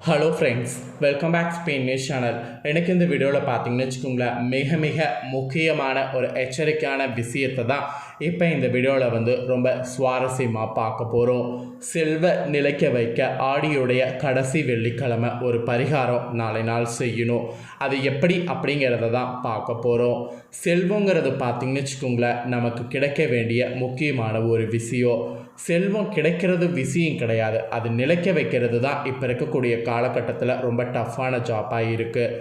Hello friends welcome back Spain news channel எனக்கு இந்த வீடியோவில் பார்த்தீங்கன்னு வச்சுக்கோங்களேன் மிக மிக முக்கியமான ஒரு எச்சரிக்கையான விஷயத்தை தான் இப்போ இந்த வீடியோவில் வந்து ரொம்ப சுவாரஸ்யமாக பார்க்க போகிறோம் செல்வ நிலைக்க வைக்க ஆடியுடைய கடைசி வெள்ளிக்கிழமை ஒரு பரிகாரம் நாளை நாள் செய்யணும். அது எப்படி அப்படிங்கிறத தான் பார்க்க போகிறோம் செல்வங்கிறது பார்த்திங்கன்னு வச்சுக்கோங்களேன் நமக்கு கிடைக்க வேண்டிய முக்கியமான ஒரு விஷயம். செல்வம் கிடைக்கிறது விஷயம் கிடையாது. அது நிலைக்க வைக்கிறது தான் இப்போ இருக்கக்கூடிய காலகட்டத்தில் ரொம்ப டஃப்பான ஜாப்பாக இருக்குது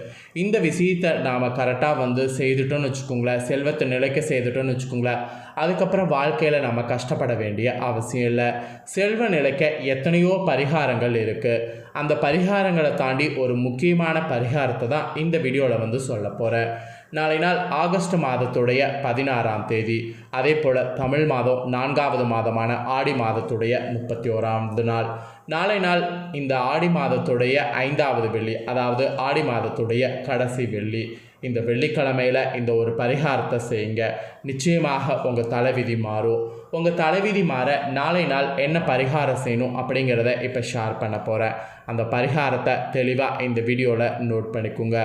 இந்த விஷயத்தை நாம் கரெக்டாக வந்து செய்துட்டோம்னு வச்சுக்கோங்களேன் செல்வத்தை நிலைக்க செய்துட்டோம்னு வச்சுக்கோங்களேன் அதுக்கப்புறம் வாழ்க்கையில் நம்ம கஷ்டப்பட வேண்டிய அவசியம் இல்லை. செல்வ நிலைக்க எத்தனையோ பரிகாரங்கள் இருக்குது அந்த பரிகாரங்களை தாண்டி ஒரு முக்கியமான பரிகாரத்தை தான் இந்த வீடியோவில் வந்து சொல்ல போகிறேன் நாளை நாள் ஆகஸ்ட் மாதத்துடைய பதினாறாம் தேதி அதே போல் தமிழ் மாதம் நான்காவது மாதமான ஆடி மாதத்துடைய முப்பத்தி ஓராவது நாள். நாளை நாள் இந்த ஆடி மாதத்துடைய ஐந்தாவது வெள்ளி அதாவது ஆடி மாதத்துடைய கடைசி வெள்ளி. இந்த வெள்ளிக்கிழமையில் இந்த ஒரு பரிகாரத்தை செய்யுங்க. நிச்சயமாக உங்கள் தலைவிதி மாறும் உங்கள் தலைவிதி மாற நாளை நாள் என்ன பரிகாரம் செய்யணும் அப்படிங்கிறத இப்போ ஷேர் பண்ண போகிறேன் அந்த பரிகாரத்தை தெளிவாக இந்த வீடியோவில் நோட் பண்ணிக்கோங்க.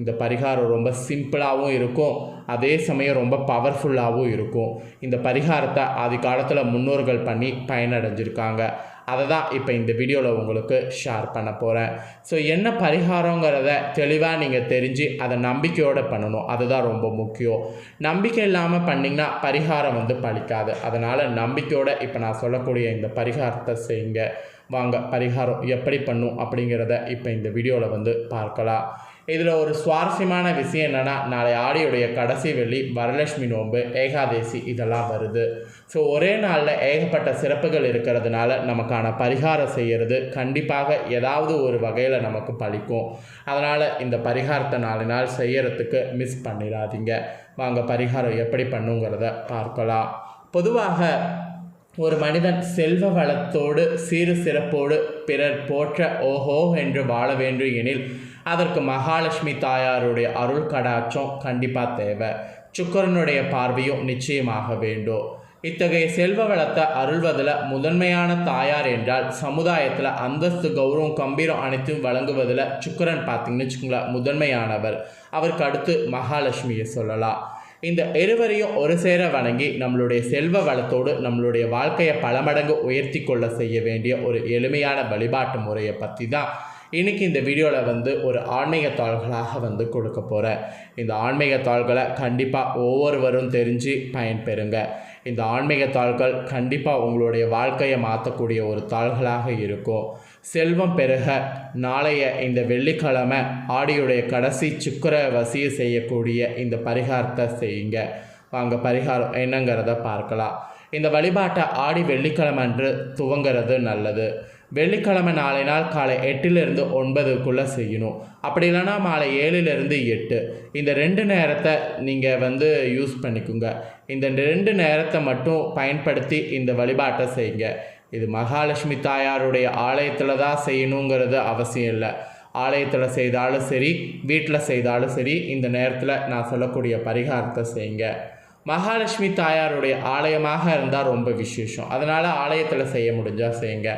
இந்த பரிகாரம் ரொம்ப சிம்பிளாகவும் இருக்கும். அதே சமயம் ரொம்ப பவர்ஃபுல்லாகவும் இருக்கும். இந்த பரிகாரத்தை ஆதி காலத்தில் முன்னோர்கள் பண்ணி பயனடைஞ்சிருக்காங்க. அதை தான் இப்போ இந்த வீடியோவில் உங்களுக்கு ஷேர் பண்ண போகிறேன் ஸோ என்ன பரிகாரங்கிறத தெளிவாக நீங்கள் தெரிஞ்சு அதை நம்பிக்கையோடு பண்ணணும். அதுதான் ரொம்ப முக்கியம். நம்பிக்கை இல்லாமல் பண்ணிங்கன்னா பரிகாரம் வந்து பழிக்காது. அதனால் நம்பிக்கையோடு இப்போ நான் சொல்லக்கூடிய இந்த பரிகாரத்தை செய்யுங்க. வாங்க பரிகாரம் எப்படி பண்ணும் அப்படிங்கிறத இப்போ இந்த வீடியோவில் வந்து பார்க்கலாம். இதில் ஒரு சுவாரஸ்யமான விஷயம் என்னென்னா நாளை ஆடியுடைய கடைசி வெள்ளி வரலட்சுமி நோன்பு ஏகாதேசி இதெல்லாம் வருது. ஸோ ஒரே நாளில் ஏகப்பட்ட சிறப்புகள் இருக்கிறதுனால நமக்கான பரிகாரம் செய்கிறது கண்டிப்பாக ஏதாவது ஒரு வகையில் நமக்கு பழிக்கும் அதனால் இந்த பரிகாரத்தை நாலு நாள் செய்கிறதுக்கு மிஸ் பண்ணிடாதீங்க. வாங்க பரிகாரம் எப்படி பண்ணுங்கிறத பார்க்கலாம். பொதுவாக ஒரு மனிதன் செல்வ வளத்தோடு சீறு சிறப்போடு பிறர் போற்ற ஓஹோ என்று வாழ வேண்டும் எனில் அதற்கு மகாலட்சுமி தாயாருடைய அருள் கடாட்சம் கண்டிப்பாக தேவை. சுக்கரனுடைய பார்வையும் நிச்சயமாக வேண்டும் இத்தகைய செல்வ வளத்தை அருள்வதில் முதன்மையான தாயார் என்றால் சமுதாயத்தில் அந்தஸ்து கௌரவம் கம்பீரம் அனைத்தும் வழங்குவதில் சுக்கரன் பார்த்தீங்கன்னு வச்சுக்கோங்களேன் முதன்மையானவர். அவருக்கு அடுத்து மகாலட்சுமியை சொல்லலாம். இந்த இருவரையும் ஒரு சேர வணங்கி நம்மளுடைய செல்வ வளத்தோடு நம்மளுடைய வாழ்க்கையை பல மடங்கு உயர்த்தி கொள்ள செய்ய வேண்டிய ஒரு எளிமையான வழிபாட்டு முறையை பற்றி தான் இன்றைக்கி இந்த வீடியோவில் வந்து ஒரு ஆன்மீக தாள்களாக வந்து கொடுக்க போகிறேன் இந்த ஆன்மீக தாள்களை கண்டிப்பாக ஒவ்வொருவரும் தெரிஞ்சு பயன்பெறுங்க. இந்த ஆன்மீக தாள்கள் கண்டிப்பாக உங்களுடைய வாழ்க்கையை மாற்றக்கூடிய ஒரு தாள்களாக இருக்கும். செல்வம் பெருக. நாளைய இந்த வெள்ளிக்கிழமை ஆடியுடைய கடைசி சுக்கர வசிய செய்யக்கூடிய இந்த பரிகாரத்தை செய்யுங்க. வாங்க பரிகாரம் என்னங்கிறத பார்க்கலாம். இந்த வழிபாட்டை ஆடி வெள்ளிக்கிழமை அன்று துவங்கிறது நல்லது. வெள்ளிக்கிழமை நாளை நாள் காலை எட்டிலிருந்து ஒன்பதுக்குள்ளே செய்யணும். அப்படி இல்லைன்னா மாலை ஏழுலேருந்து எட்டு. இந்த ரெண்டு நேரத்தை நீங்கள் வந்து யூஸ் பண்ணிக்கோங்க. இந்த ரெண்டு நேரத்தை மட்டும் பயன்படுத்தி இந்த வழிபாட்டை செய்யுங்க. இது மகாலட்சுமி தாயாருடைய ஆலயத்தில் தான் செய்யணுங்கிறது அவசியம் இல்லை. ஆலயத்தில் செய்தாலும் சரி வீட்டில் செய்தாலும் சரி இந்த நேரத்தில் நான் சொல்லக்கூடிய பரிகாரத்தை செய்யுங்க. மகாலட்சுமி தாயாருடைய ஆலயமாக இருந்தால் ரொம்ப விசேஷம். அதனால் ஆலயத்தில் செய்ய முடிஞ்சால் செய்யுங்க.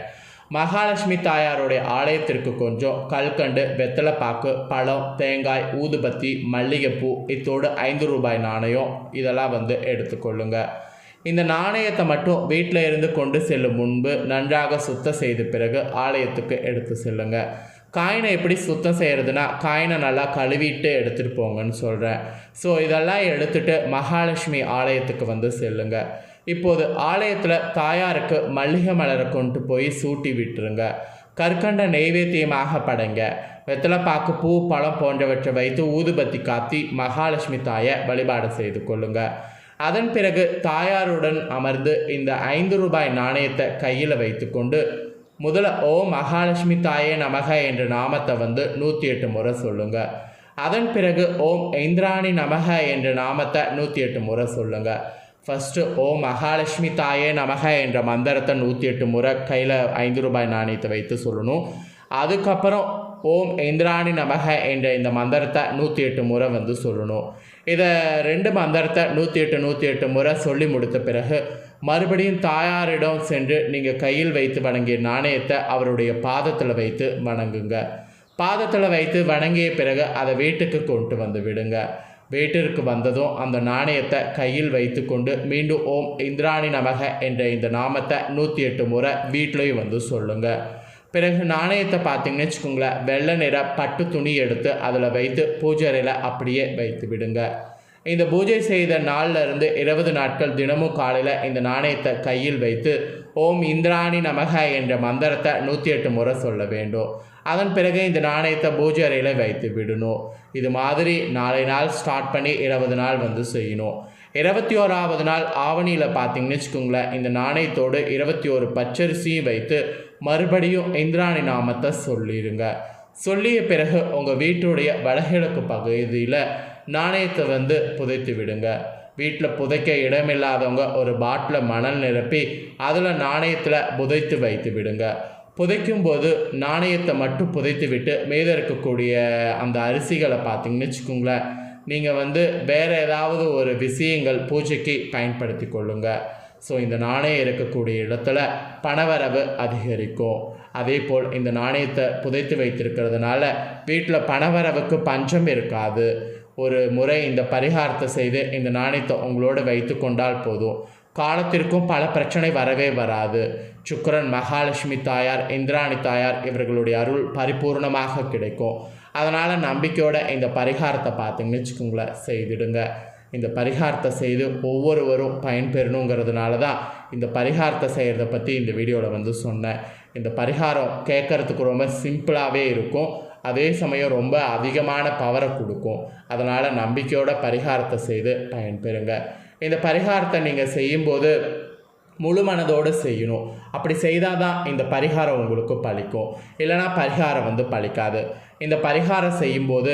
மகாலட்சுமி தாயாருடைய ஆலயத்திற்கு கொஞ்சம் கல்கண்டு வெத்தலைப்பாக்கு பழம் தேங்காய் ஊதுபத்தி மல்லிகைப்பூ இத்தோடு ஐந்து ரூபாய் நாணயம் இதெல்லாம் வந்து எடுத்துக்கொள்ளுங்கள் இந்த நாணயத்தை மட்டும் வீட்டில் இருந்து கொண்டு செல்லும் முன்பு நன்றாக சுத்தம் செய்த பிறகு ஆலயத்துக்கு எடுத்து செல்லுங்க. காயினை எப்படி சுத்தம் செய்கிறதுனா காயினை நல்லா கழுவிட்டு எடுத்துகிட்டு போங்கன்னு சொல்கிறேன் ஸோ இதெல்லாம் எடுத்துகிட்டு மகாலட்சுமி ஆலயத்துக்கு வந்து செல்லுங்கள் இப்போது ஆலயத்தில் தாயாருக்கு மல்லிகை மலரை கொண்டு போய் சூட்டி விட்டுருங்க. கற்கண்ட நெய்வேத்தியமாக படைங்க. வெத்தலைப்பாக்கு பூ பழம் போன்றவற்றை வைத்து ஊதுபத்தி காத்தி மகாலட்சுமி தாயை வழிபாடு செய்து கொள்ளுங்கள் அதன் பிறகு தாயாருடன் அமர்ந்து இந்த ஐந்து ரூபாய் நாணயத்தை கையில் வைத்துக்கொண்டு முதல்ல ஓ மகாலட்சுமி தாயே நமக என்ற நாமத்தை வந்து நூற்றி எட்டு முறை சொல்லுங்கள் அதன் பிறகு ஓம் இந்திராணி நமக என்ற நாமத்தை நூற்றி எட்டு முறை சொல்லுங்கள் ஃபஸ்ட்டு ஓ மகாலட்சுமி தாயே நமக என்ற மந்திரத்தை நூற்றி எட்டு முறை கையில் ஐந்து ரூபாய் நாணயத்தை வைத்து சொல்லணும். அதுக்கப்புறம் ஓம் இந்திராணி நமக என்ற இந்த மந்திரத்தை நூற்றி எட்டு முறை வந்து சொல்லணும். இதை ரெண்டு மந்திரத்தை நூற்றி எட்டு நூற்றி எட்டு முறை சொல்லி முடித்த பிறகு மறுபடியும் தாயாரிடம் சென்று நீங்கள் கையில் வைத்து வணங்கிய நாணயத்தை அவருடைய பாதத்தில் வைத்து வணங்குங்க. பாதத்தில் வைத்து வணங்கிய பிறகு அதை வீட்டுக்கு கொண்டு வந்து விடுங்க. வீட்டிற்கு வந்ததும் அந்த நாணயத்தை கையில் வைத்து கொண்டு மீண்டும் ஓம் இந்திராணி நமக என்ற இந்த நாமத்தை நூற்றி எட்டு முறை வீட்டிலையும் வந்து சொல்லுங்கள் பிறகு நாணயத்தை பார்த்தீங்கன்னு வச்சுக்கோங்களேன் வெள்ளை நிற பட்டு துணி எடுத்து அதில் வைத்து பூஜை அறையில் அப்படியே வைத்து விடுங்க. இந்த பூஜை செய்த நாளிலிருந்து இருபது நாட்கள் தினமும் காலையில் இந்த நாணயத்தை கையில் வைத்து ஓம் இந்திராணி நமக என்ற மந்திரத்தை நூற்றி எட்டு முறை சொல்ல வேண்டும். அதன் பிறகு இந்த நாணயத்தை பூஜை அறையில் வைத்து விடணும். இது மாதிரி நாளை நாள் ஸ்டார்ட் பண்ணி இருபது நாள் வந்து செய்யணும். இருபத்தி ஓராவது நாள் ஆவணியில் பார்த்தீங்கன்னு வச்சுக்கோங்களேன் இந்த நாணயத்தோடு இருபத்தி ஒரு பச்சரிசியும் வைத்து மறுபடியும் இந்திராணி நாமத்தை சொல்லிடுங்க சொல்லிய பிறகு உங்கள் வீட்டுடைய வடகிழக்கு பகுதியில் நாணயத்தை வந்து புதைத்து விடுங்க. வீட்டில் புதைக்க இடமில்லாதவங்க ஒரு பாட்டில் மணல் நிரப்பி அதில் நாணயத்தில் புதைத்து வைத்து விடுங்க. புதைக்கும் போது நாணயத்தை மட்டும் புதைத்து விட்டு மேத இருக்கக்கூடிய அந்த அரிசிகளை பார்த்தீங்கன்னு வச்சுக்கோங்களேன் நீங்கள் வந்து வேறு ஏதாவது ஒரு விஷயங்கள் பூஜைக்கு பயன்படுத்தி கொள்ளுங்கள் ஸோ இந்த நாணயம் இருக்கக்கூடிய இடத்துல பணவரவு அதிகரிக்கும். அதே போல் இந்த நாணயத்தை புதைத்து வைத்திருக்கிறதுனால வீட்டில் பணவரவுக்கு பஞ்சம் இருக்காது. ஒரு முறை இந்த பரிகாரத்தை செய்து இந்த நாணயத்தை உங்களோடு வைத்து கொண்டால் போதும். காலத்திற்கும் பல பிரச்சனை வரவே வராது. சுக்கரன் மகாலட்சுமி தாயார் இந்திராணி தாயார் இவர்களுடைய அருள் பரிபூர்ணமாக கிடைக்கும். அதனால் நம்பிக்கையோட இந்த பரிகாரத்தை பார்த்தீங்கன்னு வச்சுக்கோங்களேன் செய்திடுங்க. இந்த பரிகாரத்தை செய்து ஒவ்வொருவரும் பயன்பெறணுங்கிறதுனால தான் இந்த பரிகாரத்தை செய்கிறத பற்றி இந்த வீடியோவில் வந்து சொன்னேன். இந்த பரிகாரம் கேட்குறதுக்கு ரொம்ப சிம்பிளாகவே இருக்கும். அதே சமயம் ரொம்ப அதிகமான பவரை கொடுக்கும். அதனால் நம்பிக்கையோட பரிகாரத்தை செய்து பயன்பெறுங்க இந்த பரிகாரத்தை நீங்கள் செய்யும்போது முழு மனதோடு செய்யணும். அப்படி செய்தால் தான் இந்த பரிகாரம் உங்களுக்கு பழிக்கும் இல்லைனா பரிகாரம் வந்து பழிக்காது இந்த பரிகாரம் செய்யும்போது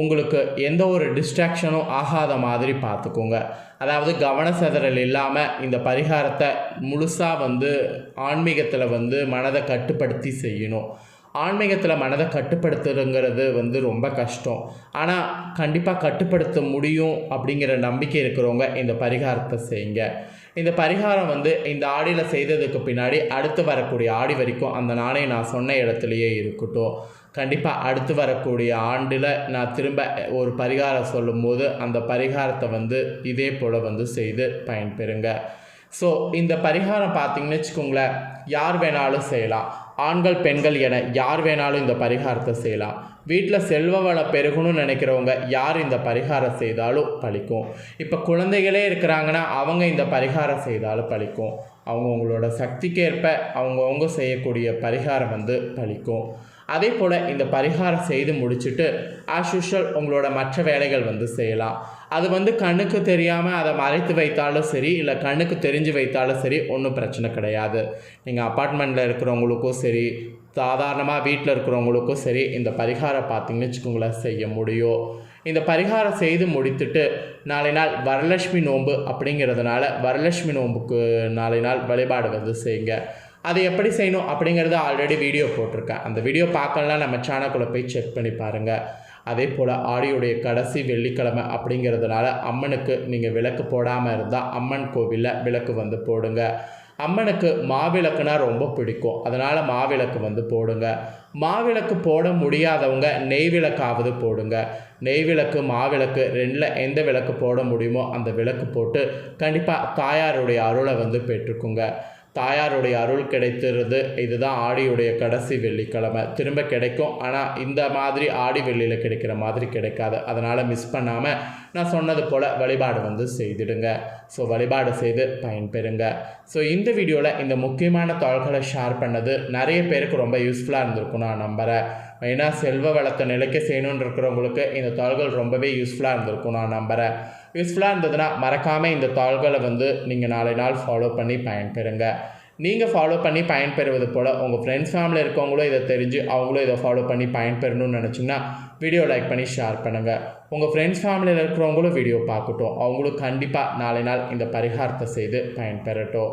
உங்களுக்கு எந்த ஒரு டிஸ்ட்ராக்ஷனும் ஆகாத மாதிரி பார்த்துக்கோங்க. அதாவது கவன சிதறல் இல்லாமல் இந்த பரிகாரத்தை முழுசாக வந்து ஆன்மீகத்தில் வந்து மனதை கட்டுப்படுத்தி செய்யணும். ஆன்மீகத்தில் மனதை கட்டுப்படுத்துறங்கிறது வந்து ரொம்ப கஷ்டம். ஆனால் கண்டிப்பாக கட்டுப்படுத்த முடியும் அப்படிங்கிற நம்பிக்கை இருக்கிறவங்க இந்த பரிகாரத்தை செய்யுங்க. இந்த பரிகாரம் வந்து இந்த ஆடியில் செய்ததுக்கு பின்னாடி அடுத்து வரக்கூடிய ஆடி வரைக்கும் அந்த நாணயம் நான் சொன்ன இடத்துலையே இருக்கட்டும். கண்டிப்பாக அடுத்து வரக்கூடிய ஆண்டில் நான் திரும்ப ஒரு பரிகாரம் சொல்லும்போது அந்த பரிகாரத்தை வந்து இதே போல் வந்து செய்து பயன்பெறுங்க. ஸோ இந்த பரிகாரம் பார்த்தீங்கன்னு வச்சுக்கோங்களேன் யார் வேணாலும் செய்யலாம். ஆண்கள் பெண்கள் என யார் வேணாலும் இந்த பரிகாரத்தை செய்யலாம். வீட்டில் செல்வ வளம் பெருகணும்னு நினைக்கிறவங்க யார் இந்த பரிகாரம் செய்தாலும் பழிக்கும். இப்போ குழந்தைகளே இருக்கிறாங்கன்னா அவங்க இந்த பரிகாரம் செய்தாலும் பழிக்கும். அவங்கவுங்களோட சக்திக்கேற்ப அவங்கவுங்க செய்யக்கூடிய பரிகாரம் வந்து பழிக்கும். அதே போல் இந்த பரிகாரம் செய்து முடிச்சுட்டு ஆஸ் யூஷுவல் உங்களோட மற்ற வேலைகள் வந்து செய்யலாம். அது வந்து கண்ணுக்கு தெரியாமல் அதை மறைத்து வைத்தாலும் சரி இல்லை கண்ணுக்கு தெரிஞ்சு வைத்தாலும் சரி ஒன்றும் பிரச்சனை கிடையாது. நீங்கள் அப்பார்ட்மெண்ட்டில் இருக்கிறவங்களுக்கும் சரி சாதாரணமாக வீட்டில் இருக்கிறவங்களுக்கும் சரி இந்த பரிகாரம் பார்த்தீங்கன்னு வச்சுக்கோங்களேன் செய்ய முடியும். இந்த பரிகாரம் செய்து முடித்துட்டு நாளை நாள் வரலட்சுமி நோன்பு அப்படிங்கிறதுனால வரலட்சுமி நோன்புக்கு நாளை நாள் வழிபாடு வந்து செய்யுங்க. அது எப்படி செய்யணும் அப்படிங்கிறத ஆல்ரெடி வீடியோ போட்டிருக்கேன். அந்த வீடியோ பார்க்கலாம் நம்ம சேனலுக்குள்ளே போய் செக் பண்ணி பாருங்கள் அதே போல் ஆடியோடைய கடைசி வெள்ளிக்கிழமை அப்படிங்கிறதுனால அம்மனுக்கு நீங்கள் விளக்கு போடாமல் இருந்தால் அம்மன் கோவிலில் விளக்கு வந்து போடுங்க. அம்மனுக்கு மாவிளக்குனா ரொம்ப பிடிக்கும். அதனால் மாவிளக்கு வந்து போடுங்க. மாவிளக்கு போட முடியாதவங்க நெய் விளக்காவது போடுங்க. நெய் விளக்கு மாவிளக்கு ரெண்டில் எந்த விளக்கு போட முடியுமோ அந்த விளக்கு போட்டு கண்டிப்பாக தாயாருடைய அருளை வந்து பெற்றுக்குங்க. தாயாருடைய அருள் கிடைத்துறது இதுதான் ஆடியுடைய கடைசி வெள்ளிக்கிழமை. திரும்ப கிடைக்கும். ஆனால் இந்த மாதிரி ஆடி வெள்ளியில் கிடைக்கிற மாதிரி கிடைக்காது. அதனால் மிஸ் பண்ணாமல் நான் சொன்னது போல் வழிபாடு வந்து செய்திடுங்க. ஸோ வழிபாடு செய்து பயன்பெறுங்க. ஸோ இந்த வீடியோவில் இந்த முக்கியமான தாள்களை ஷேர் பண்ணது நிறைய பேருக்கு ரொம்ப யூஸ்ஃபுல்லாக இருந்திருக்கும் நான் நம்புகிறேன் ஏன்னா செல்வ வளத்தை நிலைக்க செய்யணுன்னு இருக்கிறவங்களுக்கு இந்த தாள்கள் ரொம்பவே யூஸ்ஃபுல்லாக இருந்திருக்கும் நான் நம்புகிறேன் யூஸ்ஃபுல்லாக இருந்ததுன்னா மறக்காமல் இந்த தாள்களை வந்து நீங்கள் நாளை நாள் ஃபாலோ பண்ணி பயன்பெறுங்க. நீங்கள் ஃபாலோ பண்ணி பயன்பெறுவது போல் உங்கள் ஃப்ரெண்ட்ஸ் ஃபேமிலி இருக்கவங்களும் இதை தெரிஞ்சு அவங்களும் இதை ஃபாலோ பண்ணி பயன்பெறணும்னு நினச்சிங்கன்னா வீடியோ லைக் பண்ணி ஷேர் பண்ணுங்கள் உங்கள் ஃப்ரெண்ட்ஸ் ஃபேமிலியில் இருக்கிறவங்களும் வீடியோ பார்க்கட்டும். அவங்களும் கண்டிப்பாக நாளை நாள் இந்த பரிகாரத்தை செய்து பயன்பெறட்டும்.